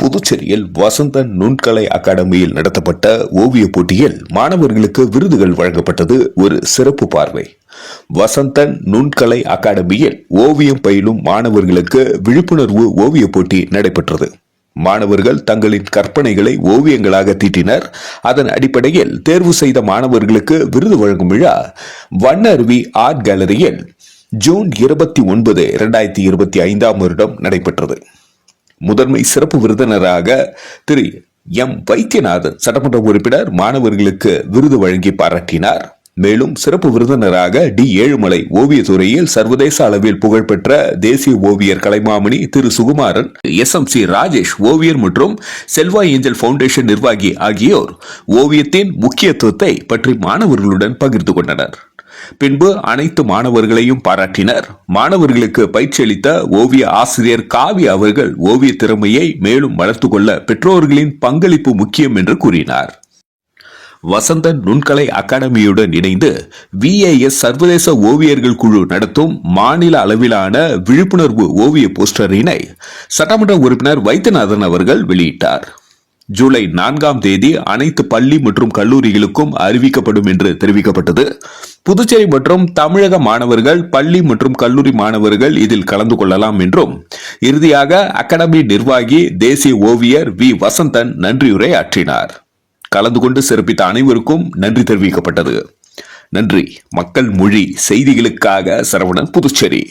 புதுச்சேரியில் வசந்தன் நுண்கலை அகாடமியில் நடத்தப்பட்ட ஓவியப் போட்டியில் மாணவர்களுக்கு விருதுகள் வழங்கப்பட்டது ஒரு சிறப்பு பார்வை. வசந்தன் நுண்கலை அகாடமியில் ஓவியம் பயிலும் மாணவர்களுக்கு விழிப்புணர்வு ஓவியப் போட்டி நடைபெற்றது. மாணவர்கள் தங்களின் கற்பனைகளை ஓவியங்களாக தீட்டினர். அதன் அடிப்படையில் தேர்வு செய்த மாணவர்களுக்கு விருது வழங்கும் விழா வண்ண அருவி ஆர்ட் கேலரியில் ஜூன் இருபத்தி ஒன்பது இரண்டாயிரத்தி இருபத்தி ஐந்தாம் வருடம் நடைபெற்றது. முதன்மை சிறப்பு விருந்தினராக திரு எம் வைத்தியநாதன் சட்டமன்ற உறுப்பினர் மாணவர்களுக்கு விருது வழங்கி பாராட்டினார். மேலும் சிறப்பு விருந்தினராக டி ஏழுமலை ஓவியத்துறையில் சர்வதேச அளவில் புகழ்பெற்ற தேசிய ஓவியர் Kalaimamani Thiru Sukumaran S M C Rajesh ஓவியர் மற்றும் செல்வா ஏஞ்சல் பவுண்டேஷன் நிர்வாகி ஆகியோர் ஓவியத்தின் முக்கியத்துவத்தை பற்றி மாணவர்களுடன் பகிர்ந்து கொண்டனர். பின்பு அனைத்து மாணவர்களையும் பாராட்டினர். மாணவர்களுக்கு பயிற்சி அளித்த ஓவிய ஆசிரியர் காவி அவர்கள் ஓவிய திறமையை மேலும் வளர்த்துக் கொள்ள பெற்றோர்களின் பங்களிப்பு முக்கியம் என்று கூறினார். வசந்தன் நுண்கலை அகாடமியுடன் இணைந்து விஏஎஸ் சர்வதேச ஓவியர்கள் குழு நடத்தும் மாநில அளவிலான விழிப்புணர்வு ஓவிய போஸ்டரினை சட்டமன்ற உறுப்பினர் வைத்தியநாதன் அவர்கள் வெளியிட்டார். ஜூலை நான்காம் தேதி அனைத்து பள்ளி மற்றும் கல்லூரிகளுக்கும் அறிவிக்கப்படும் என்று தெரிவிக்கப்பட்டது. புதுச்சேரி மற்றும் தமிழக மாணவர்கள் பள்ளி மற்றும் கல்லூரி மாணவர்கள் இதில் கலந்து கொள்ளலாம் என்றும் இறுதியாக அகாடமி நிர்வாகி தேசிய ஓவியர் வி. வசந்தன் நன்றியுரை ஆற்றினார் கலந்து கொண்டு சிறப்பித்த அனைவருக்கும் நன்றி தெரிவிக்கப்பட்டது. நன்றி. மக்கள் மொழி செய்திகளுக்காக சரவணன் புதுச்சேரி.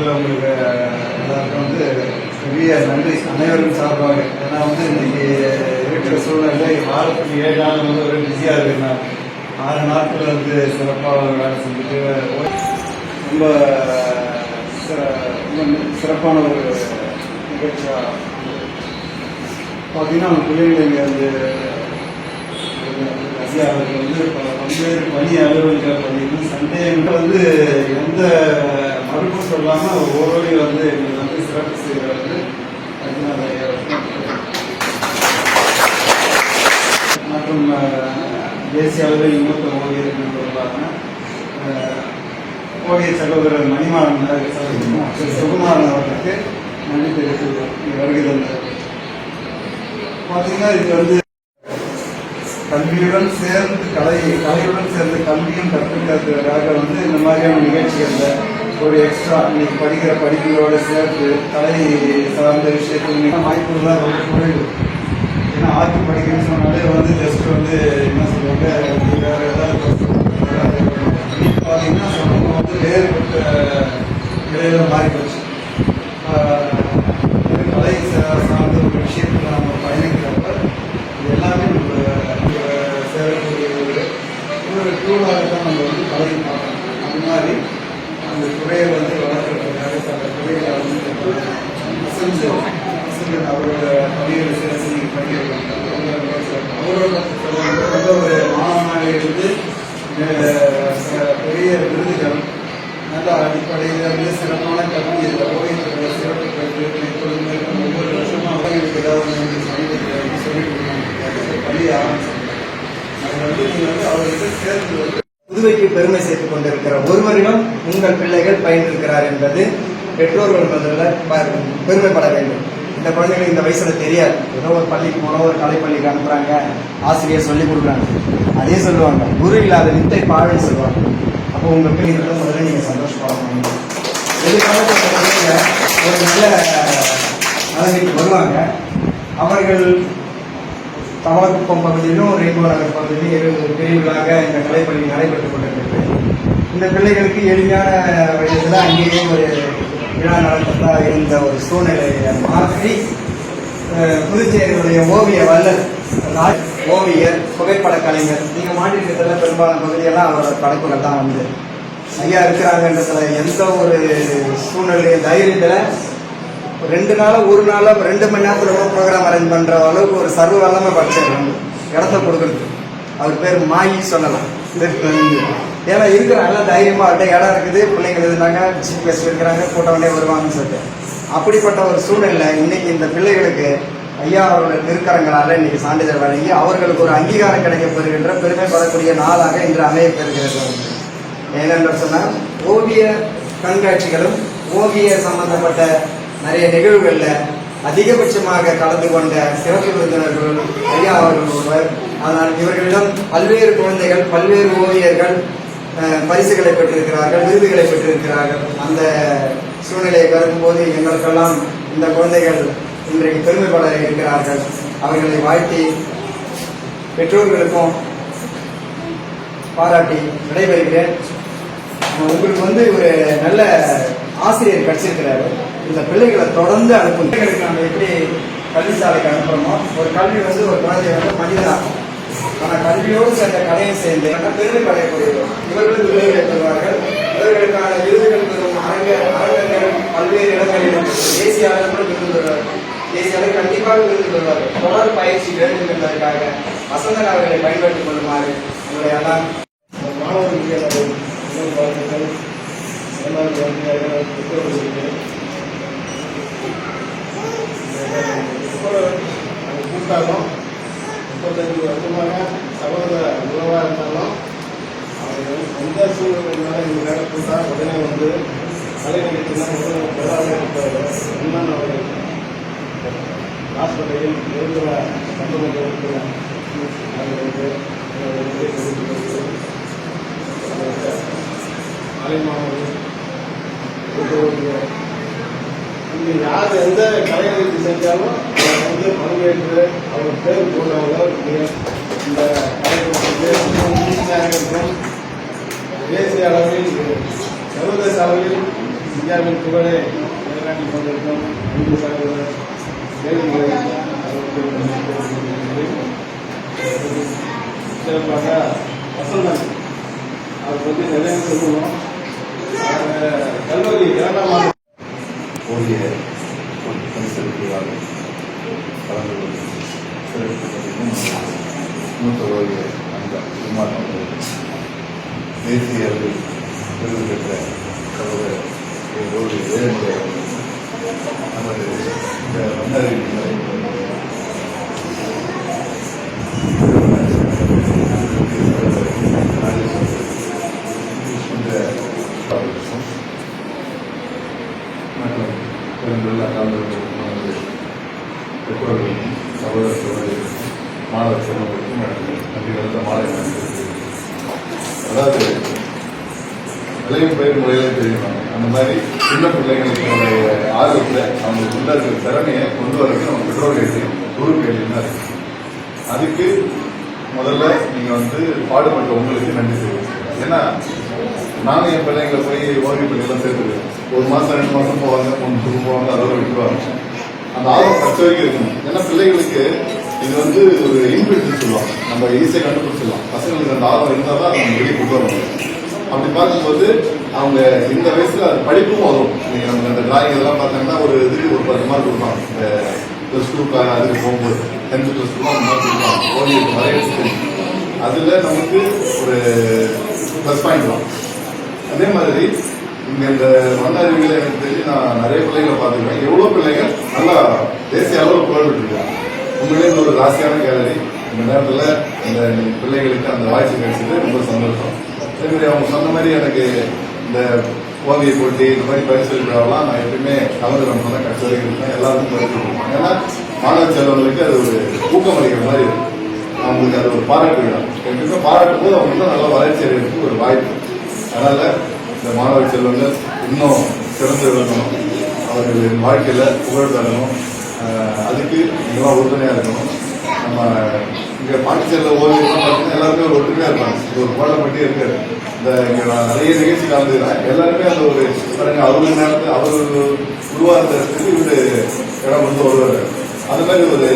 முதல்ல உங்களுக்கு எல்லாருக்கும் வந்து பெரிய நன்றி. அனைவரும் சார்பாக. ஏன்னா வந்து இன்னைக்கு இருக்கிற சூழ்நிலை வாரத்துக்கு ஏழு நாள் வந்து ஒரு பிஸியாக இருக்குன்னா ஆறு நாட்கள் வந்து சிறப்பாக வேலை செஞ்சுட்டு ரொம்ப சிற- ரொம்ப சிறப்பான ஒரு நிகழ்ச்சியாக பார்த்தீங்கன்னா நம்ம பிள்ளைங்களை இங்கே வந்து ரஷ்யா அவர்கள் வந்து பல பல்வேறு பணி அலுவலர்கள் பண்ணிட்டு சந்தேகங்கள் வந்து எந்த மறுப்பும் சொல்லாம ஒவ்வொரு வந்து எங்களுக்கு வந்து சிறப்பு செய்கிற வந்து மற்றும் தேசிய அளவில் மூத்த ஓவியர்கள் தொடர்பான ஓவிய சகோதரர் மணிமாறன் சகோதரர் சுகுமாரன் அவர்களுக்கு நன்றி தெரிவித்து இங்கே வருகை தந்தார் பார்த்தீங்கன்னா இது வந்து கல்வியுடன் சேர்ந்து கலை கலையுடன் சேர்ந்து கல்வியும் கற்பிக்கிறதுக்காக வந்து இந்த மாதிரியான நிகழ்ச்சிகளில் ஒரு எக்ஸ்ட்ரா இன்னைக்கு படிக்கிற படிப்புகளோட சேர்த்து கலை சார்ந்த விஷயத்தில் வாய்ப்புகள்லாம் ரொம்ப குறைவு. ஏன்னா ஆர்ட் படிக்கணும்னு சொன்னாலே வந்து ஜஸ்ட் வந்து என்ன சொல்லுவாங்க வேறு வேற ஏதாவது இன்னைக்கு பார்த்தீங்கன்னா சமூகம் வந்து வேறுபட்ட நிலையில மாறி போச்சு கலை சார்ந்த ஒரு விஷயத்தில் நம்ம பயணிக்கிறப்ப எல்லாமே நம்ம நம்ம சேரக்கூடிய ஒரு ஒரு டூலாக தான் நம்ம வந்து கலை பார்க்கணும். அது மாதிரி அந்த துறையை வந்து வளர்க்கறதுக்காக சில துறைகளை வந்து அசந்து அசந்து அவரோட பணிகளை சேர்த்து நீங்கள் பண்ணியிருக்காங்க அவரோட அவரோட ஒரு மாணவனாக இருந்து அஹ், ச- பெரிய விருதுகள் நல்ல அடிப்படையில் வந்து சிறப்பான கல்வி இந்த ஓவியத்தில் சிறப்பு பெற்று இப்பொழுது மேற்கொண்டு ஒவ்வொரு வருஷமும் அவங்களுக்கு ஏதாவது ஒன்று சொல்லி சொல்லி கொடுக்கணும் பள்ளி ஆரம்பிச்சிருக்காங்க அது வந்து நீங்கள் வந்து அவருக்கு சேர்த்து வந்து புதுவைக்கு பெருமை சேர்த்துக் கொண்டிருக்கிற ஒருவரிடம் உங்கள் இருக்கிறார் என்பது பெற்றோர்கள் முதல்ல பெருமைப்பட வேண்டும். இந்த குழந்தைகள் இந்த வயசுல தெரியாது. ஏதோ ஒரு பள்ளிக்கு போனோம் ஒரு கலைப்பள்ளிக்கு அனுப்புறாங்க ஆசிரியர் சொல்லி கொடுக்குறாங்க. அதே சொல்லுவாங்க குரு இல்லாத வித்தை பாழன்னு சொல்லுவாங்க. அப்போ உங்க பிள்ளைகளை முதல்ல நீங்க சந்தோஷப்படணும் எதிர்காலத்தில் ஒரு நல்ல நிலைமைக்கு வருவாங்க. அவர்கள் தவளக்குப்பம் பகுதியிலும் ரெயின்போ நகர் பகுதியிலும் இரு பிரிவுகளாக இந்த கலைப்பள்ளி நடைபெற்றுக் கொண்டிருக்கிறது இந்த பிள்ளைகளுக்கு எளிமையான வயதில் அங்கேயே ஒரு விழா நடத்ததா இருந்த ஒரு சூழ்நிலையை மாற்றி புதுச்சேரியுடைய ஓவிய வல்லல் ஓவியர் புகைப்பட கலைஞர் நீங்கள் மாட்டிருக்கிறதுல பெரும்பாலான பகுதியெல்லாம் அவரோட படைப்புகள் தான் வந்து. ஐயா இருக்கிறாங்கன்றதுல எந்த ஒரு சூழ்நிலை தைரியத்தில் ரெண்டு நாளும் ஒரு நாளும் ரெண்டு மணி நேரத்தில் கூட ப்ரோக்ராம் அரேஞ்ச் பண்ணுற அளவுக்கு ஒரு சர்வ வல்லமை படிச்சிடுறாங்க இடத்த கொடுக்குறது. அவர் பேர் மாயி சொல்லலாம். ஏன்னா இருக்கிற நல்லா தைரியமாக அவர்கிட்ட இடம் இருக்குது பிள்ளைங்க இருந்தாங்க ஜிபிஎஸ் இருக்கிறாங்க கூட்டவனே வருவாங்கன்னு சொல்லிட்டு. அப்படிப்பட்ட ஒரு சூழ்நிலை இன்னைக்கு இந்த பிள்ளைகளுக்கு ஐயா அவர்கள் திருக்கரங்களால் இன்னைக்கு சான்றிதழ் வழங்கி அவர்களுக்கு ஒரு அங்கீகாரம் கிடைக்கப்பெறுகின்ற பெருமைப்படக்கூடிய நாளாக இன்று அமையப்பெறுகிறது ஏனென்று சொன்னால் ஓவிய கண்காட்சிகளும் ஓவிய சம்பந்தப்பட்ட நிறைய நிகழ்வுகளில் அதிகபட்சமாக கலந்து கொண்ட சிறப்பு விருந்தினர்கள் ஐயா அவர்கள் ஒருவர். ஆனால் இவர்களிடம் பல்வேறு குழந்தைகள் பல்வேறு ஓவியர்கள் பரிசுகளை பெற்றிருக்கிறார்கள் விருதுகளை பெற்றிருக்கிறார்கள். அந்த சூழ்நிலையை வரும்போது எங்களுக்கெல்லாம் இந்த குழந்தைகள் இன்றைக்கு பெருமைப்பட இருக்கிறார்கள். அவர்களை வாழ்த்தி பெற்றோர்களுக்கும் பாராட்டி விடைபெறுகிறேன். உங்களுக்கு வந்து ஒரு நல்ல ஆசிரியர் கிடைச்சிருக்கிறாரு. இந்த பிள்ளைகளை தொடர்ந்து அனுப்பும் பிள்ளைகளுக்கு நம்ம எப்படி கல்வி சாலைக்கு அனுப்புறோமோ ஒரு கல்வி வந்து ஒரு குழந்தைய வந்து மனிதனாகும் ஆனால் கல்வியோடு சேர்ந்த கலையை சேர்ந்து பெருமை படையக்கூடியவர். இவர்களும் விருதுகளை பெறுவார்கள் இவர்களுக்கான விருதுகள் பெறும் அரங்க அரங்கங்கள் பல்வேறு இடங்களிலும் தேசிய அளவில் விருது பெறுவார்கள். தேசிய அளவில் கண்டிப்பாக விருது பெறுவார்கள். தொடர் பயிற்சி வேண்டும் என்பதற்காக வசந்தன் அவர்களை பயன்படுத்திக் கொள்ளுமாறு உங்களுடைய எல்லாம் மாணவர்களுக்கு எனது வாழ்த்துக்கள் பெற்றோர்களுக்கு நாங்கள் கூட்டாலும் முப்பத்தஞ்சு வருஷமாக சகோதர உணவாக இருந்தாலும் அவங்க எந்த சூழ்நிலைனால இந்த நேரத்தில் தான் உடனே வந்து கலை நிகழ்ச்சினா உடனே பெறாமல் இருப்பார் அண்ணன் அவர்கள். ஹாஸ்பிட்டலில் இருக்கிற சட்டமன்ற உறுப்பினர் அவர்களுக்கு எனது நன்றியை இங்கே யார் எந்த கலை நிகழ்ச்சி செஞ்சாலும் வந்து பங்கேற்று அவர் பேர் போடுறவங்க இந்த கலைஞர்களுக்கும் தேசிய அளவில் சர்வதேச அளவில் இந்தியாவின் புகழை நிலைநாட்டி கொண்டிருக்கும் இந்து சகோதரர் தேவிகளை சிறப்பாக வசந்தன் அவர் பற்றி நிறைய சொல்லணும் கல்லூரி இரண்டாம் ஆண்டு பரிசளிக்கிறார்கள் கலந்து கொண்டு சிறப்பிப்பதற்கும் மூத்த ஓவியர் அந்த குமார் அவர்கள் தேசிய அளவில் விருது பெற்ற சகோதரர் ஏ. ஓவியர் நமது இந்த மற்றும் பெற்றோர்களுக்கும் சகோதர சகோதரிகளுக்கும் செல்வங்களுக்கும் எனக்கு நன்றி கலந்த மாலை வணக்கத்தை அதாவது விளையும் பயிர் முறையிலே தெரியும். அந்த மாதிரி சின்ன பிள்ளைங்களுடைய ஆர்வத்தில் அவங்களுக்கு உள்ள இருக்கிற திறமையை கொண்டு வரதுக்கு நம்ம பெற்றோர்களையும் குரு கேள்வியும் தான் இருக்கு அதுக்கு முதல்ல நீங்கள் வந்து பாடுபட்ட உங்களுக்கு நன்றி தெரிவிச்சுக்கிறேன் ஏன்னா நானும் என் பிள்ளைங்களை போய் ஓவிய பள்ளியெல்லாம் சேர்த்துருக்கேன் ஒரு மாதம் ரெண்டு மாதம் போவாங்க மூணு மாதம் போவாங்க அதோட விட்டுருவாங்க. அந்த ஆர்வம் கற்று வரைக்கும் இருக்கணும். ஏன்னா பிள்ளைகளுக்கு இது வந்து ஒரு இன்பில்ட்னு சொல்லலாம் நம்ம ஈஸியாக கண்டுபிடிச்சிடலாம். பசங்களுக்கு அந்த ஆர்வம் இருந்தால் தான் நம்ம வெளியே கொண்டு வரணும் அப்படி பார்க்கும்போது அவங்க இந்த வயசில் அது படிப்பும் வரும். நீங்கள் நம்ம அந்த டிராயிங் இதெல்லாம் பார்த்தீங்கன்னா ஒரு இதுக்கு ஒரு பத்து மார்க் கொடுப்பாங்க. இந்த ப்ளஸ் டூ அதுக்கு போகும்போது டென்த் ப்ளஸ் டூ அந்த மாதிரி கொடுப்பாங்க. ஓவியத்துக்கு வரையறதுக்கு அதில் நமக்கு ஒரு ப்ளஸ் பாயிண்ட் வரும். அதே மாதிரி இங்கே இந்த மண்ணறிவியில் எனக்கு தெரிஞ்சு நான் நிறைய பிள்ளைகளை பார்த்துருக்கேன். எவ்வளோ பிள்ளைங்க நல்லா தேசிய அளவில் புகழ்பெற்றிருக்காங்க. உண்மையிலே ஒரு ராசியான கேலரி. இந்த நேரத்தில் இந்த பிள்ளைகளுக்கு அந்த வாய்ப்பு கிடைச்சது ரொம்ப சந்தோஷம். அதே மாதிரி அவங்க சொன்ன மாதிரி எனக்கு இந்த ஓவிய போட்டி இந்த மாதிரி பரிசு விழாவெல்லாம் நான் எப்பயுமே கலந்து நம்ம தான் கட்சி இருக்கேன் எல்லாருக்கும் பரிசு கொடுப்பேன் ஏன்னா மாணவ செல்வங்களுக்கு அது ஒரு ஊக்கமளிக்கிற மாதிரி இருக்கும். அவங்களுக்கு அது ஒரு பாராட்டு விழா. எப்பயுமே பாராட்டும் போது அவங்க இன்னும் நல்ல வளர்ச்சி அடைகிறதுக்கு ஒரு வாய்ப்பு. அதனால இந்த மாணவ செல்வங்கள் இன்னும் சிறந்து விளங்கணும். அவர்கள் வாழ்க்கையில் புகழ் தரணும் அதுக்கு நீங்களாம் உறுதுணையாக இருக்கணும். நம்ம இங்கே பாண்டிச்சேரியில் ஓவியம் பார்த்தீங்கன்னா எல்லாருமே ஒரு ஒற்றுமையாக இருப்பாங்க. இது ஒரு கோலம் மட்டும் இருக்காது இந்த இங்கே நான் நிறைய நிகழ்ச்சி கலந்துக்கிறேன் எல்லாருமே அந்த ஒரு பாருங்க அவர் நேரத்தில் அவர் உருவாகிறதுக்கு இவர் இடம் வந்து வருவார். அது மாதிரி ஒரு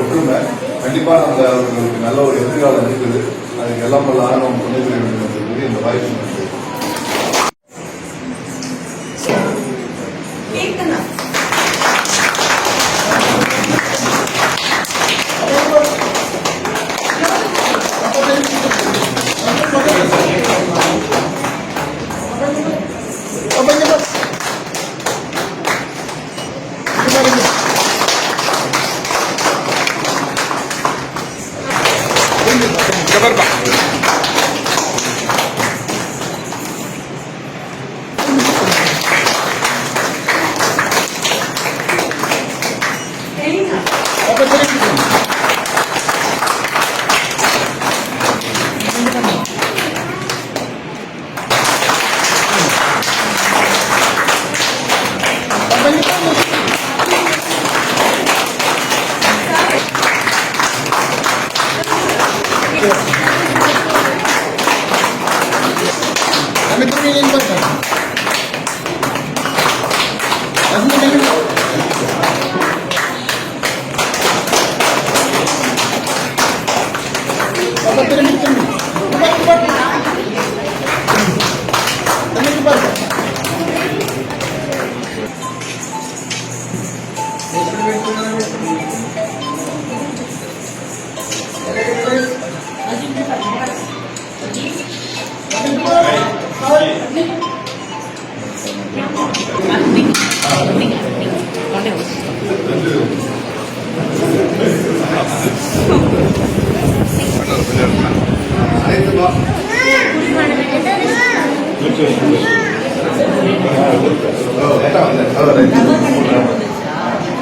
ஒற்றுமை. கண்டிப்பாக நம்ம அவர்களுக்கு நல்ல ஒரு எதிர்காலம் இருக்குது. அதுக்கு எல்லாம் வல்ல ஆர்வம் துணை புரிய வேண்டும் இந்த வாய்ப்பு.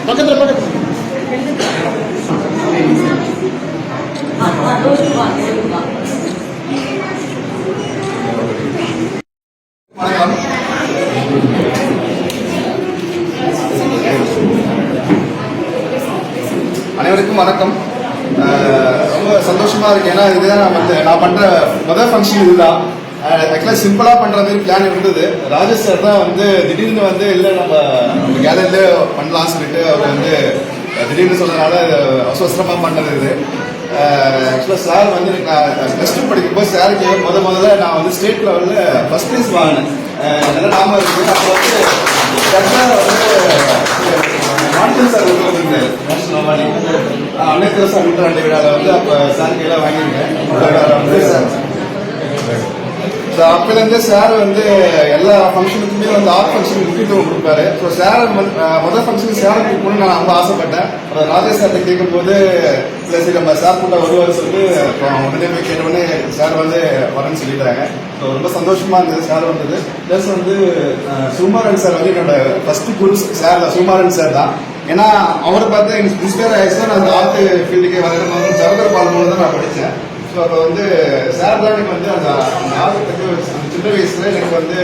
பக்கத்துல பக்கத்துல. அனைவருக்கும் வணக்கம். அஹ் ரொம்ப சந்தோஷமா இருக்கு. ஏன்னா இதுதான் நான் பண்ற முதல் ஃபங்க்ஷன் இதுதான். ஆக்சுவலாக சிம்பிளாக பண்ணுற மாதிரி பிளான் இருந்தது. ராஜேஷ் சார் தான் வந்து திடீர்னு வந்து இல்லை நம்ம நம்ம கேலரியில பண்ணலாம் சொல்லிட்டு அவர் வந்து திடீர்னு சொன்னதுனால அவசரமாக பண்ணது இது. ஆக்சுவலாக சார் வந்து நான் ப்ளஸ் டூ படிக்கும்போது சாருக்கு முத முதல்ல நான் வந்து ஸ்டேட் லெவலில் ஃபஸ்ட் ப்ரைஸ் வாங்கினேன். நல்லா நல்ல நாம இருக்குது அப்போ வந்து வந்து மாநில சார் வந்து அன்னைக்கு அனைத்து சார் நூற்றாண்டு விழாவில் வந்து அப்போ சார் கீழே வாங்கியிருக்கேன். சார் ஸோ அப்போலேருந்து சார் வந்து எல்லா ஃபங்க்ஷனுக்குமே வந்து ஆர்ட் ஃபங்க்ஷனுக்கு முக்கியத்துவம் கொடுப்பாரு. ஸோ சார் வந்து முதல் ஃபங்க்ஷனுக்கு சாரை கூப்பிடணும்னு நான் ரொம்ப ஆசைப்பட்டேன். அப்புறம் ராஜேஷ் சார்ட்ட கேட்கும்போது சரி நம்ம சார் கூட வருவார் சொல்லிட்டு அப்புறம் உடனே போய் கேட்டவொடனே சார் வந்து வரேன்னு சொல்லிட்டாங்க. ஸோ ரொம்ப சந்தோஷமா இருந்தது சார் வந்தது. ப்ளஸ் வந்து சுமாரன் சார் வந்து என்னோட ஃபர்ஸ்ட் குரு சார் தான் சார் தான். ஏன்னா அவரை பார்த்து எனக்கு இன்ஸ்பயர் ஆயிடுச்சு. நான் அந்த ஆர்ட் ஃபீல்டுக்கே வரணும் பாலன் மூலம் தான் நான் படித்தேன் ஸோ அப்போ வந்து சார் தான் எனக்கு வந்து அந்த ஆர்வத்துக்கு சின்ன வயசுல எனக்கு வந்து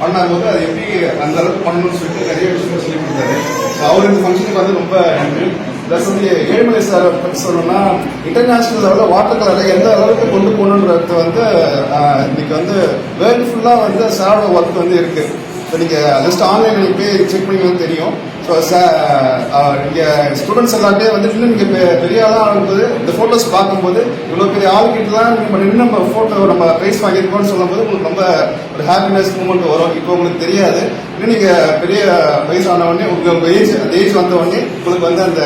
பண்ணாம்போது அது எப்படி அந்த அளவுக்கு பண்ணணும்னு சொல்லிட்டு நிறைய விஷயங்கள் சொல்லி கொடுத்தாரு. ஸோ அவர் இந்த ஃபங்க்ஷனுக்கு வந்து ரொம்ப நன்றி. ப்ளஸ் வந்து ஏழுமலை சார் பற்றி சொல்லணும்னா இன்டர்நேஷ்னல் லெவலில் வாட்டர் கலரில் எந்த அளவுக்கு கொண்டு போகணுன்றது வந்து இன்னைக்கு வந்து வேர்ல்டு ஃபுல்லாக வந்து சாரோட ஒர்க் வந்து இருக்குது இப்போ நீங்கள் ஜஸ்ட் ஆன்லைனில் நீங்கள் போய் செக் பண்ணிங்கன்னா தெரியும். ஸோ நீங்கள் ஸ்டூடெண்ட்ஸ் எல்லாத்தையும் வந்து இன்னும் நீங்கள் பெரிய ஆளாக ஆகும்போது இந்த ஃபோட்டோஸ் பார்க்கும்போது இவ்வளோ பெரிய ஆளுக்கிட்டலாம் நம்ம நின்று நம்ம ஃபோட்டோ நம்ம ப்ரைஸ் வாங்கியிருக்கோம்னு சொல்லும்போது உங்களுக்கு ரொம்ப ஒரு ஹாப்பினஸ் மூமெண்ட் வரும். இப்போ உங்களுக்கு தெரியாது. இன்னும் நீங்கள் பெரிய வயசானவொடனே உங்கள் உங்கள் ஏஜ் அந்த ஏஜ் வந்தவொடனே உங்களுக்கு வந்து அந்த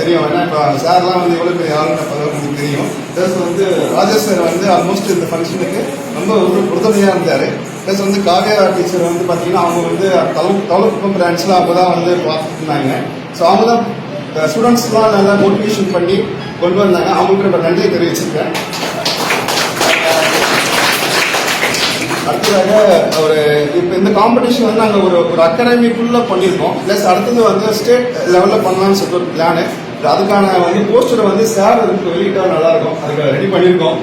தெரியும். ஏன்னா இப்போ சார்லாம் வந்து எவ்வளோ பெரிய ஆளுன்னு அப்போ உங்களுக்கு தெரியும். ப்ளஸ் வந்து ராஜேஷ் சார் வந்து ஆல்மோஸ்ட் இந்த ஃபங்க்ஷனுக்கு ரொம்ப உறுதுணையாக இருந்தார். ப்ளஸ் வந்து காவ்யா டீச்சர் வந்து பார்த்தீங்கன்னா அவங்க வந்து தலு தலுப்பும் பிரான்ச்சில் அப்போ தான் வந்து பார்த்துட்டு இருந்தாங்க ஸோ அவங்க தான் ஸ்டூடெண்ட்ஸ்லாம் நல்லா மோட்டிவேஷன் பண்ணி கொண்டு வந்தாங்க. அவங்களுக்கு நம்ம நன்றியை தெரிவிச்சிருக்கேன். அடுத்ததாக ஒரு இப்போ இந்த காம்படிஷன் வந்து நாங்கள் ஒரு ஒரு அகாடமிக்குள்ளே பண்ணியிருக்கோம். ப்ளஸ் அடுத்தது வந்து ஸ்டேட் லெவலில் பண்ணலாம்னு சொல்லிட்டு ஒரு பிளானு அதுக்கான வந்து போஸ்டரை வந்து சார் வெளியிட்டால் நல்லாயிருக்கும் அதுக்கு ரெடி பண்ணியிருக்கோம்.